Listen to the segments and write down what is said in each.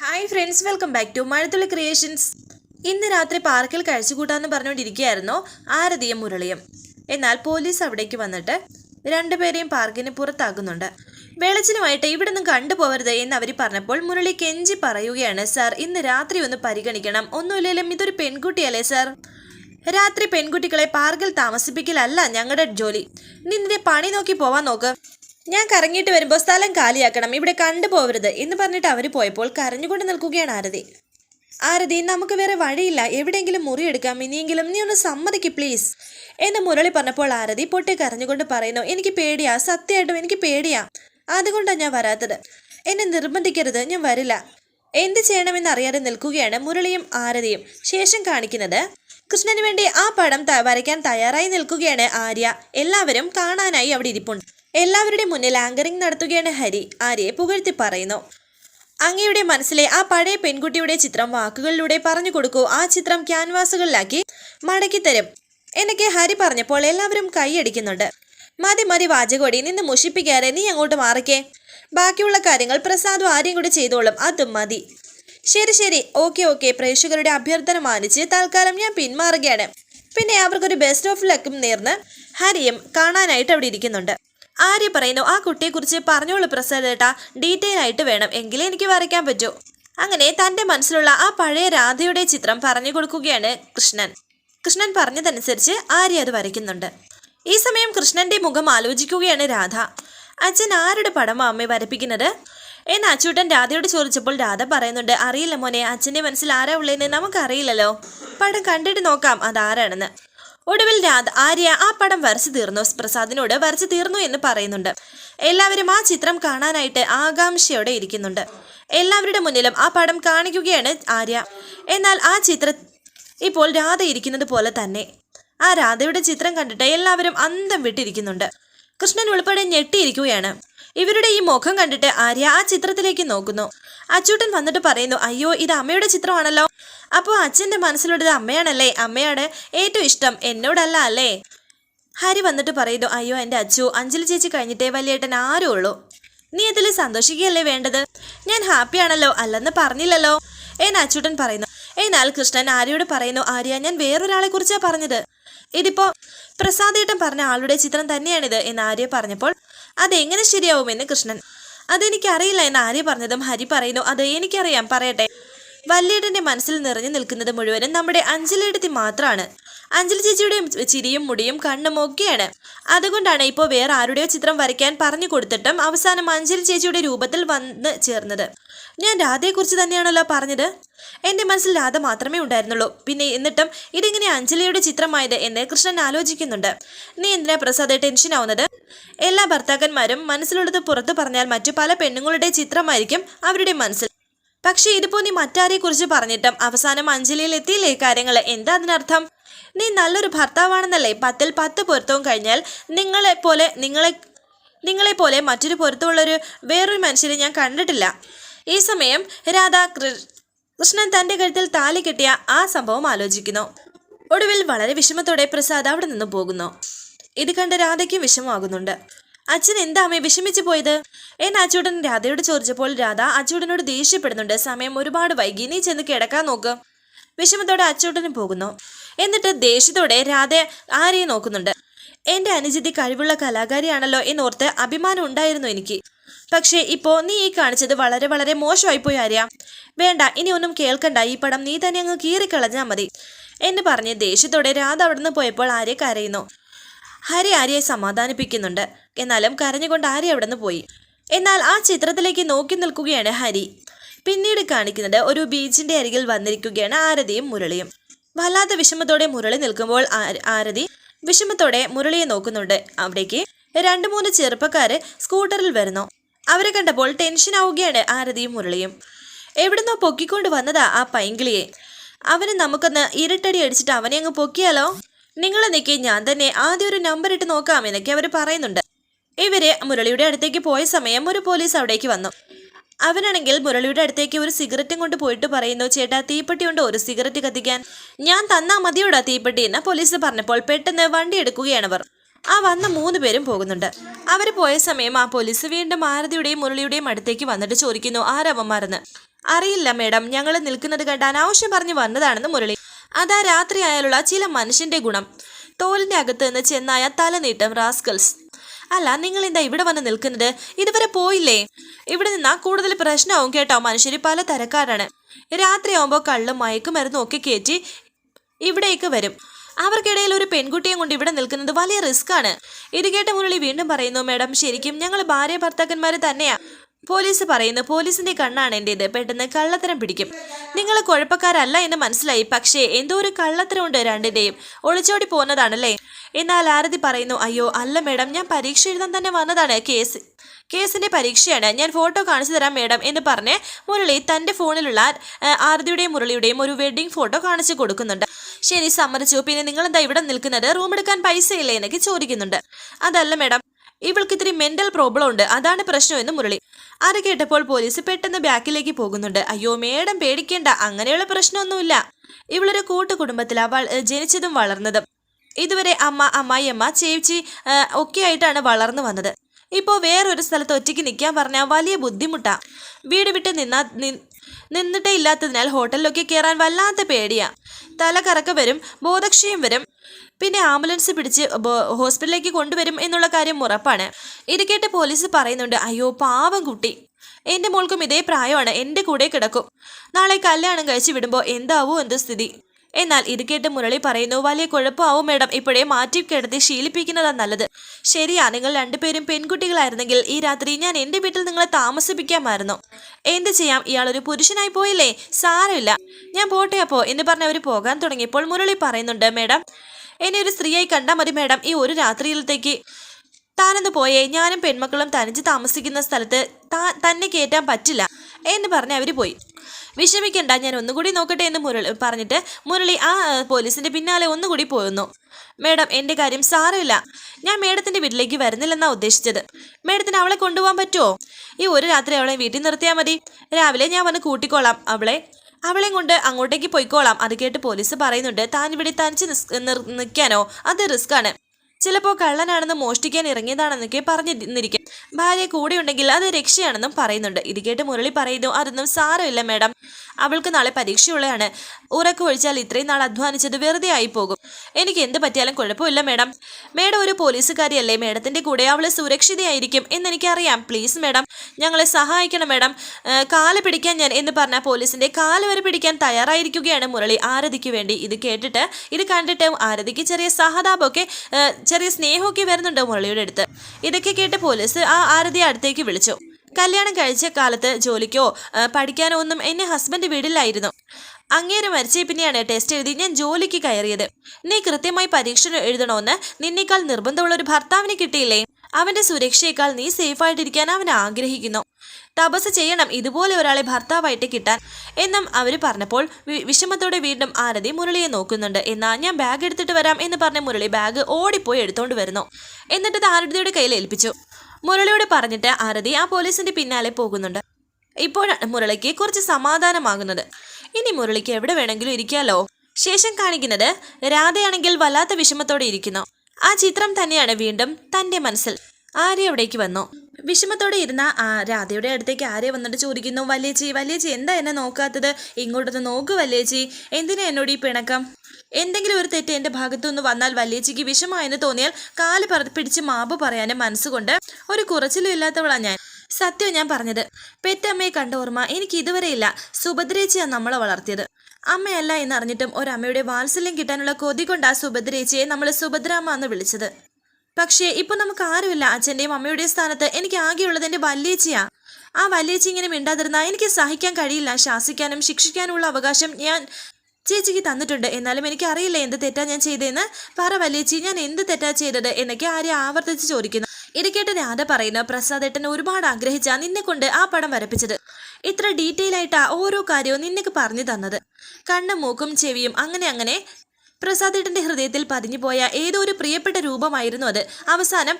Hi friends welcome back to Mazhathulli creations ഇന്ന് രാത്രി പാർക്കിൽ കഴിച്ചുകൂട്ടാന്ന് പറഞ്ഞുകൊണ്ടിരിക്കുകയായിരുന്നു ആരതിയും മുരളിയും. എന്നാൽ പോലീസ് അവിടേക്ക് വന്നിട്ട് രണ്ടുപേരെയും പാർക്കിന് പുറത്താക്കുന്നുണ്ട്. വെളിച്ചിനുമായിട്ട് ഇവിടെ നിന്നും കണ്ടുപോകരുത് എന്ന് അവർ പറഞ്ഞപ്പോൾ മുരളി കെഞ്ചി പറയുകയാണ് സാർ ഇന്ന് രാത്രി ഒന്ന് പരിഗണിക്കണം. ഒന്നുമില്ലെങ്കിലും ഇതൊരു പെൺകുട്ടിയല്ലേ സാർ? രാത്രി പെൺകുട്ടികളെ പാർക്കിൽ താമസിപ്പിക്കലല്ല ഞങ്ങളുടെ ജോലി. നിന്റെ പണി നോക്കി പോവാൻ നോക്ക്. ഞാൻ കറങ്ങിയിട്ട് വരുമ്പോൾ സ്ഥലം കാലിയാക്കണം. ഇവിടെ കണ്ടുപോകരുത് എന്ന് പറഞ്ഞിട്ട് അവർ പോയപ്പോൾ കരഞ്ഞുകൊണ്ട് നിൽക്കുകയാണ് ആരതി. ആരതി നമുക്ക് വേറെ വഴിയില്ല. എവിടെയെങ്കിലും മുറിയെടുക്കാം ഇനിയെങ്കിലും നീ ഒന്ന് സമ്മതിക്ക് പ്ലീസ് എന്ന് മുരളി പറഞ്ഞപ്പോൾ ആരതി പൊട്ടി കരഞ്ഞുകൊണ്ട് പറയുന്നു എനിക്ക് പേടിയാ. സത്യമായിട്ടും എനിക്ക് പേടിയാ. അതുകൊണ്ടാണ് ഞാൻ വരാത്തത്. എന്നെ നിർബന്ധിക്കരുത്. ഞാൻ വരില്ല. എന്ത് ചെയ്യണമെന്ന് അറിയാതെ നിൽക്കുകയാണ് മുരളിയും ആരതിയും. ശേഷം കാണിക്കുന്നത് കൃഷ്ണന് വേണ്ടി ആ പടം വരയ്ക്കാൻ തയ്യാറായി നിൽക്കുകയാണ് ആര്യ. എല്ലാവരും കാണാനായി അവിടെ ഇരിപ്പുണ്ട്. എല്ലാവരുടെയും മുന്നിൽ ആങ്കറിംഗ് നടത്തുകയാണ് ഹരി. ആര്യയെ പുകഴ്ത്തി പറയുന്നു. അങ്ങയുടെ മനസ്സിലെ ആ പഴയ പെൺകുട്ടിയുടെ ചിത്രം വാക്കുകളിലൂടെ പറഞ്ഞു കൊടുക്കൂ. ആ ചിത്രം ക്യാൻവാസുകളിലാക്കി മടക്കിത്തരും എന്നൊക്കെ ഹരി പറഞ്ഞപ്പോൾ എല്ലാവരും കൈയടിക്കുന്നുണ്ട്. മതി മതി വാചകോടി. നിന്ന് മുഷിപ്പിക്കാതെ നീ അങ്ങോട്ട് മാറിക്കേ. ബാക്കിയുള്ള കാര്യങ്ങൾ പ്രസാദും ആരെയും കൂടി ചെയ്തോളും. അതും മതി. ശരി ശരി. Okay okay. പ്രേക്ഷകരുടെ അഭ്യർത്ഥന മാനിച്ച് തൽക്കാലം ഞാൻ പിന്മാറുകയാണ്. പിന്നെ അവർക്കൊരു ബെസ്റ്റ് ഓഫ് ലക്കും നേർന്ന് ഹരിയും കാണാനായിട്ട് അവിടെ ഇരിക്കുന്നുണ്ട്. ആര്യ പറയുന്നു ആ കുട്ടിയെക്കുറിച്ച് പറഞ്ഞോളൂ പ്രസാദ് ഏട്ടാ ഡീറ്റെയിൽ ആയിട്ട് വേണം എങ്കിലേ എനിക്ക് വരയ്ക്കാൻ പറ്റൂ. അങ്ങനെ തന്റെ മനസ്സിലുള്ള ആ പഴയ രാധയുടെ ചിത്രം പറഞ്ഞു കൊടുക്കുകയാണ് കൃഷ്ണൻ. കൃഷ്ണൻ പറഞ്ഞതനുസരിച്ച് ആര്യ അത് വരയ്ക്കുന്നുണ്ട്. ഈ സമയം കൃഷ്ണന്റെ മുഖം ആലോചിക്കുകയാണ് രാധ. അച്ഛൻ ആരുടെ പടമാ അമ്മയെ വരപ്പിക്കുന്നത്? എന്ന് അച്ചൂട്ടൻ രാധയോട് ചോദിച്ചപ്പോൾ രാധ പറയുന്നുണ്ട് അറിയില്ല മോനെ അച്ഛന്റെ മനസ്സിൽ ആരാ ഉള്ളതെന്ന് നമുക്കറിയില്ലല്ലോ. പടം കണ്ടിട്ട് നോക്കാം അതാരാണെന്ന്. ഒടുവിൽ രാത് ആര്യ ആ പടം വരച്ചു തീർന്നു. പ്രസാദിനോട് വരച്ചു തീർന്നു എന്ന് പറയുന്നുണ്ട്. എല്ലാവരും ആ ചിത്രം കാണാനായിട്ട് ആകാംക്ഷയോടെ ഇരിക്കുന്നുണ്ട്. എല്ലാവരുടെ മുന്നിലും ആ പടം കാണിക്കുകയാണ് ആര്യ. എന്നാൽ ആ ചിത്ര ഇപ്പോൾ രാധ ഇരിക്കുന്നത് പോലെ തന്നെ. ആ രാധയുടെ ചിത്രം കണ്ടിട്ട് എല്ലാവരും അന്തം വിട്ടിരിക്കുന്നുണ്ട്. കൃഷ്ണൻ ഉൾപ്പെടെ ഞെട്ടിയിരിക്കുകയാണ്. ഇവരുടെ ഈ മുഖം കണ്ടിട്ട് ആര്യ ആ ചിത്രത്തിലേക്ക് നോക്കുന്നു. അച്ചൂട്ടൻ വന്നിട്ട് പറയുന്നു അയ്യോ ഇത് അമ്മയുടെ ചിത്രമാണല്ലോ. അപ്പോൾ അച്ഛന്റെ മനസ്സിലുള്ളത് അമ്മയാണല്ലേ? അമ്മയാണ് ഏറ്റവും ഇഷ്ടം. എന്നോടല്ല അല്ലേ? ഹരി വന്നിട്ട് പറയുന്നു അയ്യോ എന്റെ അച്ചു അഞ്ജലി ചേച്ചി കഴിഞ്ഞിട്ടേ വലിയേട്ടൻ ആരും ഉള്ളൂ. നീ അതിൽ സന്തോഷിക്കുകയല്ലേ വേണ്ടത്? ഞാൻ ഹാപ്പിയാണല്ലോ അല്ലെന്ന് പറഞ്ഞില്ലല്ലോ. എന്ന് അച്ചൂട്ടൻ പറയുന്നു എന്നാൽ കൃഷ്ണൻ ആര്യോട് പറയുന്നു ആര്യ ഞാൻ വേറൊരാളെ കുറിച്ചാണ് പറഞ്ഞത്. ഇതിപ്പോ പ്രസാദേട്ടൻ പറഞ്ഞ ആളുടെ ചിത്രം തന്നെയാണിത്. എന്ന് ആര്യ പറഞ്ഞപ്പോൾ അതെങ്ങനെ ശരിയാവുമെന്ന് കൃഷ്ണൻ? അതെനിക്കറിയില്ല എന്ന് ആര്യ പറഞ്ഞതും ഹരി പറയുന്നു അത് എനിക്കറിയാം പറയട്ടെ. വല്യേട്ടന്റെ മനസ്സിൽ നിറഞ്ഞു നിൽക്കുന്നത് മുഴുവനും നമ്മുടെ അഞ്ജലിയെടുത്തി മാത്രമാണ്. അഞ്ജലി ചേച്ചിയുടെയും ചിരിയും മുടിയും കണ്ണും ഒക്കെയാണ്. അതുകൊണ്ടാണ് ഇപ്പോൾ വേറെ ആരുടെയോ ചിത്രം വരയ്ക്കാൻ പറഞ്ഞു കൊടുത്തിട്ടും അവസാനം അഞ്ജലി ചേച്ചിയുടെ രൂപത്തിൽ വന്ന് ചേർന്നത്. ഞാൻ രാധയെക്കുറിച്ച് തന്നെയാണല്ലോ പറഞ്ഞത്. എന്റെ മനസ്സിൽ രാധ മാത്രമേ ഉണ്ടായിരുന്നുള്ളൂ. പിന്നെ എന്നിട്ടും ഇതിങ്ങനെ അഞ്ജലിയുടെ ചിത്രമായത് എന്ന് കൃഷ്ണൻ ആലോചിക്കുന്നുണ്ട്. നീ എന്തിനാ പ്രസാദ് ടെൻഷൻ ആവുന്നത്? എല്ലാ ഭർത്താക്കന്മാരും മനസ്സിലുള്ളത് പുറത്തു പറഞ്ഞാൽ മറ്റു പല പെണ്ണുങ്ങളുടെ ചിത്രമായിരിക്കും അവരുടെ മനസ്സിൽ. പക്ഷേ ഇതിപ്പോ നീ മറ്റാരെ കുറിച്ച് പറഞ്ഞിട്ടും അവസാനം അഞ്ജലിയിൽ എത്തിയില്ലേ കാര്യങ്ങൾ എന്താ അതിനർത്ഥം? നീ നല്ലൊരു ഭർത്താവാണെന്നല്ലേ? പത്തിൽ പത്ത് പൊരുത്തവും കഴിഞ്ഞാൽ നിങ്ങളെ പോലെ നിങ്ങളെ നിങ്ങളെ പോലെ മറ്റൊരു പൊരുത്തമുള്ളൊരു വേറൊരു മനുഷ്യരെ ഞാൻ കണ്ടിട്ടില്ല. ഈ സമയം രാധ കൃഷ്ണൻ തന്റെ കഴുത്തിൽ താലി കെട്ടിയ ആ സംഭവം ആലോചിക്കുന്നു. ഒടുവിൽ വളരെ വിഷമത്തോടെ പ്രസാദ് അവിടെ നിന്ന് പോകുന്നു. ഇത് കണ്ട് രാധയ്ക്ക് വിഷമമാകുന്നുണ്ട്. അച്ഛൻ എന്താ അമ്മയെ വിഷമിച്ചു പോയത്? എന്ന് അച്ചൂടൻ രാധയോട് ചോദിച്ചപ്പോൾ രാധ അച്ചൂടനോട് ദേഷ്യപ്പെടുന്നുണ്ട്. സമയം ഒരുപാട് വൈകി. നീ ചെന്ന് കിടക്കാൻ നോക്ക്. വിഷമത്തോടെ അച്ചൂടനും പോകുന്നു. എന്നിട്ട് ദേഷ്യത്തോടെ രാധ ആരെയെ നോക്കുന്നുണ്ട്? എന്റെ അനുജിതി കഴിവുള്ള കലാകാരിയാണല്ലോ എന്നോർത്ത് അഭിമാനം ഉണ്ടായിരുന്നു എനിക്ക്. പക്ഷേ ഇപ്പോ നീ ഈ കാണിച്ചത് വളരെ വളരെ മോശമായിപ്പോയി ആര്യ. വേണ്ട ഇനി ഒന്നും കേൾക്കണ്ട. ഈ പടം നീ തന്നെ അങ്ങ് കീറിക്കളഞ്ഞാൽ മതി. എന്ന് പറഞ്ഞ് ദേഷ്യത്തോടെ രാധ അവിടുന്ന് പോയപ്പോൾ ആര്യ കരയുന്നു. ഹരി ആര്യയെ സമാധാനിപ്പിക്കുന്നുണ്ട്. എന്നാലും കരഞ്ഞുകൊണ്ട് ആര്യ അവിടെ നിന്ന് പോയി. എന്നാൽ ആ ചിത്രത്തിലേക്ക് നോക്കി നിൽക്കുകയാണ് ഹരി. പിന്നീട് കാണിക്കുന്നത് ഒരു ബീച്ചിന്റെ അരികിൽ വന്നിരിക്കുകയാണ് ആരതിയും മുരളിയും. വല്ലാത്ത വിഷമത്തോടെ മുരളി നിൽക്കുമ്പോൾ ആരതി വിഷമത്തോടെ മുരളിയെ നോക്കുന്നുണ്ട്. അവിടേക്ക് രണ്ടു മൂന്ന് ചെറുപ്പക്കാര് സ്കൂട്ടറിൽ വരുന്നു. അവരെ കണ്ടപ്പോൾ ടെൻഷൻ ആവുകയാണ് ആരതിയും മുരളിയും. എവിടുന്നോ പൊക്കിക്കൊണ്ട് വന്നതാ ആ പൈങ്കിളിയെ. അവന് നമുക്കൊന്ന് ഇരട്ടടി അടിച്ചിട്ട് അവനെ അങ്ങ് പൊക്കിയാലോ? നിങ്ങൾ നിൽക്കി ഞാൻ തന്നെ ആദ്യം ഒരു നമ്പർ ഇട്ട് നോക്കാം എന്നൊക്കെ അവർ പറയുന്നുണ്ട്. ഇവർ മുരളിയുടെ അടുത്തേക്ക് പോയ സമയം ഒരു പോലീസ് അവിടേക്ക് വന്നു. അവനാണെങ്കിൽ മുരളിയുടെ അടുത്തേക്ക് ഒരു സിഗരറ്റും കൊണ്ട് പോയിട്ട് പറയുന്നു ചേട്ടാ തീപ്പെട്ടി ഉണ്ട് ഒരു സിഗരറ്റ് കത്തിക്കാൻ ഞാൻ തന്നാ മതിയോടാ തീപ്പെട്ടി എന്ന് പോലീസ് പറഞ്ഞപ്പോൾ പെട്ടെന്ന് വണ്ടി എടുക്കുകയാണ് അവർ ആ വന്ന മൂന്ന് പേരും പോകുന്നുണ്ട്. അവർ പോയ സമയം ആ പോലീസ് വീണ്ടും ആരതിയുടെയും മുരളിയുടെയും അടുത്തേക്ക് വന്നിട്ട് ചോദിക്കുന്നു ആരവന്മാരെന്ന് അറിയില്ല മേഡം. ഞങ്ങൾ നിൽക്കുന്നത് കണ്ട് അനാവശ്യം പറഞ്ഞു വന്നതാണെന്ന് മുരളി. അതാ രാത്രി ആയാലുള്ള ചില മനുഷ്യന്റെ ഗുണം. തോലിന്റെ അകത്ത് നിന്ന് ചെന്നായ തലനീട്ടം റാസ്കൽസ്. അല്ല നിങ്ങൾ എന്താ ഇവിടെ വന്ന് നിൽക്കുന്നത്? ഇതുവരെ പോയില്ലേ? ഇവിടെ നിന്നാ കൂടുതൽ പ്രശ്നമാവും കേട്ടോ മനുഷ്യര്. പല തരക്കാരാണ്. രാത്രിയാവുമ്പോൾ കള്ളും മയക്കുമരുന്നും ഒക്കെ കയറ്റി ഇവിടേക്ക് വരും. അവർക്കിടയിൽ ഒരു പെൺകുട്ടിയും കൊണ്ട് ഇവിടെ നിൽക്കുന്നത് വലിയ റിസ്ക് ആണ് ഇത് കേട്ട മുരളി വീണ്ടും പറയുന്നു മേഡം ശരിക്കും ഞങ്ങൾ ഭാര്യ ഭർത്താക്കന്മാർ തന്നെയാ. പോലീസ് പറയുന്നു പോലീസിന്റെ കണ്ണാണ് എന്റേത്. പെട്ടെന്ന് കള്ളത്തരം പിടിക്കും. നിങ്ങൾ കുഴപ്പക്കാരല്ല എന്ന് മനസ്സിലായി. പക്ഷേ എന്തോ ഒരു കള്ളത്തരമുണ്ട് രണ്ടിന്റെയും. ഒളിച്ചോടി പോകുന്നതാണല്ലേ എന്നാൽ ആരതി പറയുന്നു അയ്യോ അല്ല മേഡം ഞാൻ പരീക്ഷ എഴുതാൻ തന്നെ വന്നതാണ്. കേസ് കേസിന്റെ പരീക്ഷയാണ്. ഞാൻ ഫോട്ടോ കാണിച്ചു തരാം മേഡം എന്ന് പറഞ്ഞ് മുരളി തന്റെ ഫോണിലുള്ള ആരതിയുടെയും മുരളിയുടെയും ഒരു വെഡിങ് ഫോട്ടോ കാണിച്ചു കൊടുക്കുന്നുണ്ട്. ശരി സമ്മതിച്ചു. പിന്നെ നിങ്ങൾ എന്താ ഇവിടെ നിൽക്കുന്നത്? റൂം എടുക്കാൻ പൈസ ഇല്ലേ എന്നൊക്കെ ചോദിക്കുന്നുണ്ട്. അതല്ല മേഡം ഇവൾക്ക് ഇത്തിരി മെന്റൽ പ്രോബ്ലം ഉണ്ട്. അതാണ് പ്രശ്നം എന്ന് മുരളി. അത് കേട്ടപ്പോൾ പോലീസ് പെട്ടെന്ന് ബാക്കിലേക്ക് പോകുന്നുണ്ട്. അയ്യോ മേഡം പേടിക്കേണ്ട. അങ്ങനെയുള്ള പ്രശ്നമൊന്നുമില്ല. ഇവളൊരു കൂട്ടുകുടുംബത്തിലാ അവൾ ജനിച്ചതും വളർന്നതും. ഇതുവരെ അമ്മ അമ്മായിയമ്മ ചേച്ചി ഒക്കെയായിട്ടാണ് വളർന്നു വന്നത്. ഇപ്പോൾ വേറൊരു സ്ഥലത്ത് ഒറ്റയ്ക്ക് നിൽക്കാൻ പറഞ്ഞാൽ വലിയ ബുദ്ധിമുട്ടാണ് വീട് വിട്ട് നിന്നാ നിന്നിട്ടേ ഇല്ലാത്തതിനാൽ ഹോട്ടലിലൊക്കെ കയറാൻ വല്ലാത്ത പേടിയാ. തല കറക്ക വരും ബോധക്ഷയം വരും. പിന്നെ ആംബുലൻസ് പിടിച്ച് ഹോസ്പിറ്റലിലേക്ക് കൊണ്ടുവരും എന്നുള്ള കാര്യം ഉറപ്പാണ്. ഇത് കേട്ട് പോലീസ് പറയുന്നുണ്ട് അയ്യോ പാവം കുട്ടി. എന്റെ മോൾക്കും ഇതേ പ്രായമാണ് എന്റെ കൂടെ കിടക്കും. നാളെ കല്യാണം കഴിച്ച് വിടുമ്പോൾ എന്താവോ എന്ത് സ്ഥിതി. എന്നാൽ ഇത് കേട്ട് മുരളി പറയുന്നു വലിയ കുഴപ്പമാവും മേഡം. ഇപ്പോഴേ മാറ്റി കിടത്തി ശീലിപ്പിക്കുന്നതാ നല്ലത്. ശരിയാ നിങ്ങൾ രണ്ടുപേരും പെൺകുട്ടികളായിരുന്നെങ്കിൽ ഈ രാത്രി ഞാൻ എന്റെ വീട്ടിൽ നിങ്ങളെ താമസിപ്പിക്കാമായിരുന്നു. എന്ത് ചെയ്യാം? ഇയാളൊരു പുരുഷനായി പോയില്ലേ? സാരമില്ല. ഞാൻ പോട്ടെ അപ്പോ എന്ന് പറഞ്ഞ് പോകാൻ തുടങ്ങിയപ്പോൾ മുരളി പറയുന്നുണ്ട് മേഡം എന്നെ ഒരു സ്ത്രീയായി കണ്ടാൽ മതി മേഡം. ഈ ഒരു രാത്രിയിലത്തേക്ക് താനൊന്ന് പോയേ ഞാനും പെൺമക്കളും തനിച്ച് താമസിക്കുന്ന സ്ഥലത്ത് തന്നെ കയറ്റാൻ പറ്റില്ല എന്ന് പറഞ്ഞ് അവർ പോയി. വിഷമിക്കണ്ട ഞാൻ ഒന്നുകൂടി നോക്കട്ടെ എന്ന് മുരളി പറഞ്ഞിട്ട് മുരളി ആ പോലീസിന്റെ പിന്നാലെ ഒന്നുകൂടി പോയിരുന്നു മേഡം എന്റെ കാര്യം സാരമില്ല. ഞാൻ മേഡത്തിന്റെ വീട്ടിലേക്ക് വരുന്നില്ലെന്നാ ഉദ്ദേശിച്ചത്. മേഡത്തിന് അവളെ കൊണ്ടുപോകാൻ പറ്റുമോ ഈ ഒരു രാത്രി അവളെ വീട്ടിൽ നിർത്തിയാൽ മതി. രാവിലെ ഞാൻ വന്ന് കൂട്ടിക്കോളാം അവളെ. അവളെയും കൊണ്ട് അങ്ങോട്ടേക്ക് പോയിക്കോളാം. അത് കേട്ട് പോലീസ് പറയുന്നുണ്ട് താൻ ഇവിടെ തനിച്ച് നിൽക്കാനോ അത് റിസ്ക് ആണ് ചിലപ്പോൾ കള്ളനാണെന്ന് മോഷ്ടിക്കാൻ ഇറങ്ങിയതാണെന്നൊക്കെ പറഞ്ഞിരിക്കും ഭാര്യ കൂടെയുണ്ടെങ്കിൽ അത് രക്ഷയാണെന്നും പറയുന്നുണ്ട്. ഇത് കേട്ട് മുരളി പറയുന്നു അതൊന്നും സാരമില്ല മാഡം. അവൾക്ക് നാളെ പരീക്ഷയുള്ളതാണ്. ഉറക്കമൊഴിച്ചാൽ ഇത്രയും നാൾ അധ്വാനിച്ചത് വെറുതെ ആയി പോകും എനിക്ക് എന്ത് പറ്റിയാലും കുഴപ്പമില്ല മാഡം. മേഡം ഒരു പോലീസുകാരിയല്ലേ? മേഡത്തിന്റെ കൂടെ അവൾ സുരക്ഷിതയായിരിക്കും എന്നെനിക്കറിയാം. പ്ലീസ് മാഡം ഞങ്ങളെ സഹായിക്കണം മാഡം. കാൽ പിടിക്കാൻ ഞാൻ എന്ന് പറഞ്ഞ പോലീസിന്റെ കാൽ വരെ പിടിക്കാൻ തയ്യാറായിരിക്കുകയാണ് മുരളി ആരതിക്ക് വേണ്ടി. ഇത് കേട്ടിട്ട് ഇത് കണ്ടിട്ട് ആരതിക്ക് ചെറിയ സഹതാപമൊക്കെ ചെറിയ സ്നേഹമൊക്കെ വരുന്നുണ്ട് മുരളിയുടെ അടുത്ത്? ഇതൊക്കെ കേട്ട് പോലീസ് ആ ആരതിയെ അടുത്തേക്ക് വിളിച്ചു. കല്യാണം കഴിച്ച കാലത്ത് ജോലിക്കോ പഠിക്കാനോ ഒന്നും എന്നെ ഹസ്ബൻഡ് വീടില്ലായിരുന്നു. അങ്ങേര് മരിച്ചേ പിന്നെയാണ് ടെസ്റ്റ് എഴുതി ഞാൻ ജോലിക്ക് കയറിയത്. നീ കൃത്യമായി പരീക്ഷ എഴുതണമെന്ന് നിന്നേക്കാൾ നിർബന്ധമുള്ള ഒരു ഭർത്താവിനെ കിട്ടിയില്ലേ? അവന്റെ സുരക്ഷയേക്കാൾ നീ സേഫായിട്ടിരിക്കാൻ അവൻ ആഗ്രഹിക്കുന്നു. തപസ് ചെയ്യണം. ഇതുപോലെ ഒരാളെ ഭർത്താവായിട്ട് കിട്ടാൻ. എന്നും അവർ പറഞ്ഞപ്പോൾ വിഷമത്തോടെ വീണ്ടും ആരതി മുരളിയെ നോക്കുന്നുണ്ട്. എന്നാ ഞാൻ ബാഗ് എടുത്തിട്ട് വരാം എന്ന് പറഞ്ഞ മുരളി ബാഗ് ഓടിപ്പോയി എടുത്തോണ്ട് വരുന്നു. എന്നിട്ട് ആരതിയുടെ കയ്യിൽ ഏൽപ്പിച്ചു. മുരളിയോട് പറഞ്ഞിട്ട് ആരതി ആ പോലീസിന്റെ പിന്നാലെ പോകുന്നുണ്ട്. ഇപ്പോഴാണ് മുരളിക്ക് കുറച്ച് സമാധാനമാകുന്നത്. ഇനി മുരളിക്ക് എവിടെ വേണമെങ്കിലും ഇരിക്കാലോ. ശേഷം കാണിക്കുന്നത് രാധയാണെങ്കിൽ വല്ലാത്ത വിഷമത്തോടെ ഇരിക്കുന്നു. ആ ചിത്രം തന്നെയാണ് വീണ്ടും തന്റെ മനസ്സിൽ. ആര്യ അവിടേക്ക് വന്നു. വിഷമത്തോടെ ഇരുന്ന ആ രാധയുടെ അടുത്തേക്ക് ആരെ വന്നിട്ട് ചോദിക്കുന്നു വല്യേച്ചി വല്യേച്ചി എന്താ എന്നെ നോക്കാത്തത്? ഇങ്ങോട്ടൊന്ന് നോക്ക് വല്യേച്ചി. എന്തിനാ എന്നോട് ഈ പിണക്കം? എന്തെങ്കിലും ഒരു തെറ്റ് എന്റെ ഭാഗത്തുനിന്ന് വന്നാൽ വല്യേച്ചിക്ക് വിഷമായെന്ന് തോന്നിയാൽ കാൽ പിടിച്ച് മാപ്പ് പറയാനും മനസ്സുകൊണ്ട് ഒരു കുറച്ചിലും ഇല്ലാത്തവളാണ് ഞാൻ. സത്യം ഞാൻ പറഞ്ഞത്. പെറ്റമ്മയെ കണ്ട ഓർമ്മ എനിക്ക് ഇതുവരെയില്ല സുഭദ്രേച്ചിയാണ് നമ്മളെ വളർത്തിയത്. അമ്മയല്ല എന്നറിഞ്ഞിട്ടും ഒരമ്മയുടെ വാത്സല്യം കിട്ടാനുള്ള കൊതി കൊണ്ടാ സുഭദ്രേച്ചിയെ നമ്മൾ സുഭദ്രാമ്മ എന്ന് വിളിച്ചത്. പക്ഷേ ഇപ്പൊ നമുക്ക് ആരുമില്ല. അച്ഛന്റെയും അമ്മയുടെയും സ്ഥാനത്ത് എനിക്ക് ആകെയുള്ളത് എന്റെ വല്യേച്ചിയാ. ആ വല്യേച്ചി ഇങ്ങനെ മിണ്ടാതിരുന്നാ എനിക്ക് സഹിക്കാൻ കഴിയില്ല. ശാസിക്കാനും ശിക്ഷിക്കാനുമുള്ള അവകാശം ഞാൻ ചേച്ചിക്ക് തന്നിട്ടുണ്ട്. എന്നാലും എനിക്ക് അറിയില്ല എന്ത് തെറ്റാ ഞാൻ ചെയ്തതെന്ന് പറ വല്യേച്ചി ഞാൻ എന്ത് തെറ്റാ ചെയ്തത് എന്നൊക്കെ ആര്യ ആവർത്തിച്ച് ചോദിക്കുന്നു. ഇത് കേട്ട് രാധ പറയുന്നു പ്രസാദേട്ടൻ ഒരുപാട് ആഗ്രഹിച്ചാ നിന്നെ കൊണ്ട് ആ പടം വരപ്പിച്ചത്. ഇത്ര ഡീറ്റെയിൽ ആയിട്ടാ ഓരോ കാര്യവും നിനക്ക് പറഞ്ഞു തന്നത്. കണ്ണും മൂക്കും ചെവിയും അങ്ങനെ അങ്ങനെ പ്രസാദേട്ടന്റെ ഹൃദയത്തിൽ പതിഞ്ഞുപോയ ഏതോ ഒരു പ്രിയപ്പെട്ട രൂപമായിരുന്നു അത്. അവസാനം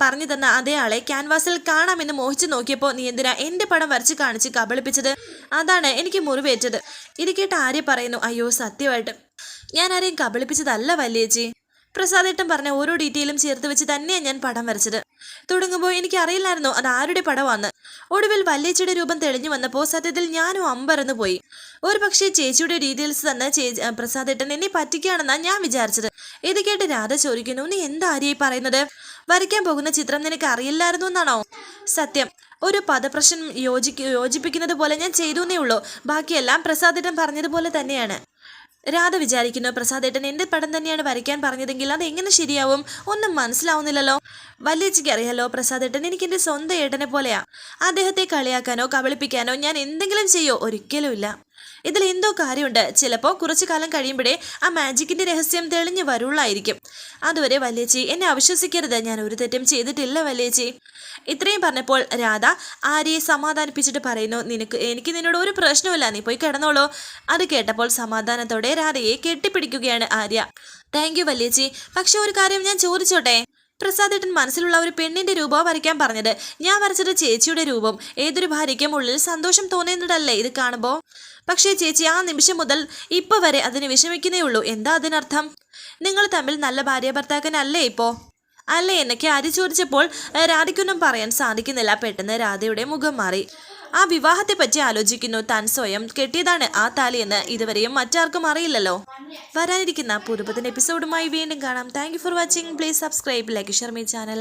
പറഞ്ഞു തന്ന അതേ ആളെ ക്യാൻവാസിൽ കാണാമെന്ന് മോഹിച്ചു നോക്കിയപ്പോൾ നീ എന്തിനാ എന്റെ പടം വരച്ച് കാണിച്ച് കബളിപ്പിച്ചത്? അതാണ് എനിക്ക് മുറിവേറ്റത്. ഇത് കേട്ട് ആര്യ പറയുന്നു അയ്യോ സത്യമായിട്ട്. ഞാൻ ആരെയും കബളിപ്പിച്ചതല്ല വല്യേച്ചി. പ്രസാദേട്ടൻ പറഞ്ഞ ഓരോ ഡീറ്റെയിലും ചേർത്ത് വെച്ച് തന്നെയാണ് ഞാൻ പടം വരച്ചത്. തുടങ്ങുമ്പോൾ എനിക്ക് അറിയില്ലായിരുന്നു അത് ആരുടെ പടമാണ് ഒടുവിൽ വല്യേച്ചിയുടെ രൂപം തെളിഞ്ഞു വന്നപ്പോൾ സത്യത്തിൽ ഞാനും അമ്പരന്ന് പോയി. ഒരു പക്ഷേ ചേച്ചിയുടെ ഡീറ്റെയിൽസ് തന്നെ പ്രസാദേട്ടൻ എന്നെ പറ്റിക്കുകയാണെന്നാണ് ഞാൻ വിചാരിച്ചത്. ഇത് കേട്ട് രാധ ചോദിക്കുന്നു നീ എന്താ ആര്യായി പറയുന്നത്? വരയ്ക്കാൻ പോകുന്ന ചിത്രം നിനക്ക് അറിയില്ലായിരുന്നു എന്നാണോ? സത്യം. ഒരു പദപ്രശ്നം യോജിക്ക് യോജിപ്പിക്കുന്നത് പോലെ ഞാൻ ചെയ്തു എന്നേ ഉള്ളൂ. ബാക്കിയെല്ലാം പ്രസാദേട്ടൻ പറഞ്ഞതുപോലെ തന്നെയാണ്. രാധ വിചാരിക്കുന്നു. പ്രസാദേട്ടൻ എന്റെ പടം തന്നെയാണ് വരയ്ക്കാൻ പറഞ്ഞതെങ്കിൽ അത് എങ്ങനെ ശരിയാവും? ഒന്നും മനസ്സിലാവുന്നില്ലല്ലോ. വല്യച്ചയ്ക്ക് അറിയാലോ പ്രസാദേട്ടൻ എനിക്ക് എന്റെ സ്വന്തം ഏട്ടനെ പോലെയാ. അദ്ദേഹത്തെ കളിയാക്കാനോ കബളിപ്പിക്കാനോ ഞാൻ എന്തെങ്കിലും ചെയ്യോ? ഒരിക്കലുമില്ല ഇതിൽ എന്തോ കാര്യമുണ്ട്. ചിലപ്പോൾ കുറച്ചു കാലം കഴിയുമ്പോഴേ ആ മാജിക്കിന്റെ രഹസ്യം തെളിഞ്ഞു വരുള്ളായിരിക്കും. അതുവരെ വല്യേച്ചി എന്നെ അവിശ്വസിക്കരുത്. ഞാൻ ഒരു തെറ്റും ചെയ്തിട്ടില്ല വല്യേച്ചി. ഇത്രയും പറഞ്ഞപ്പോൾ രാധ ആര്യയെ സമാധാനിപ്പിച്ചിട്ട് പറയുന്നു നിനക്ക് എനിക്ക് നിന്നോട് ഒരു പ്രശ്നമില്ല നീ പോയി കിടന്നോളൂ. അത് കേട്ടപ്പോൾ സമാധാനത്തോടെ രാധയെ കെട്ടിപ്പിടിക്കുകയാണ് ആര്യ. താങ്ക് യു വല്യേച്ചി. പക്ഷെ ഒരു കാര്യം ഞാൻ ചോദിച്ചോട്ടെ? പ്രസാദേട്ടൻ മനസ്സിലുള്ള ഒരു പെണ്ണിന്റെ രൂപം വരയ്ക്കാൻ പറഞ്ഞത്. ഞാൻ വരച്ചത് ചേച്ചിയുടെ രൂപം. ഏതൊരു ഭാര്യയ്ക്കും ഉള്ളിൽ സന്തോഷം തോന്നുന്നതല്ലേ ഇത് കാണുമ്പോൾ പക്ഷേ ചേച്ചി ആ നിമിഷം മുതൽ ഇപ്പൊ വരെ അതിന് വിഷമിക്കുന്നേ ഉള്ളൂ. എന്താ അതിനർത്ഥം? നിങ്ങൾ തമ്മിൽ നല്ല ഭാര്യ ഭർത്താക്കനല്ലേ ഇപ്പോ? അല്ലേ? എന്നൊക്കെ ആര് ചോദിച്ചപ്പോൾ രാധയ്ക്കൊന്നും പറയാൻ സാധിക്കുന്നില്ല. പെട്ടെന്ന് രാധയുടെ മുഖം മാറി. ആ വിവാഹത്തെ പറ്റി ആലോചിക്കുന്നു. താൻ സ്വയം കെട്ടിയതാണ് ആ താലിയെന്ന് ഇതുവരെയും മറ്റാർക്കും അറിയില്ലല്ലോ. വരാനിരിക്കുന്ന പുതുപതിന് എപ്പിസോഡുമായി വീണ്ടും കാണാം. Thank for watching please subscribe like Sharmi channel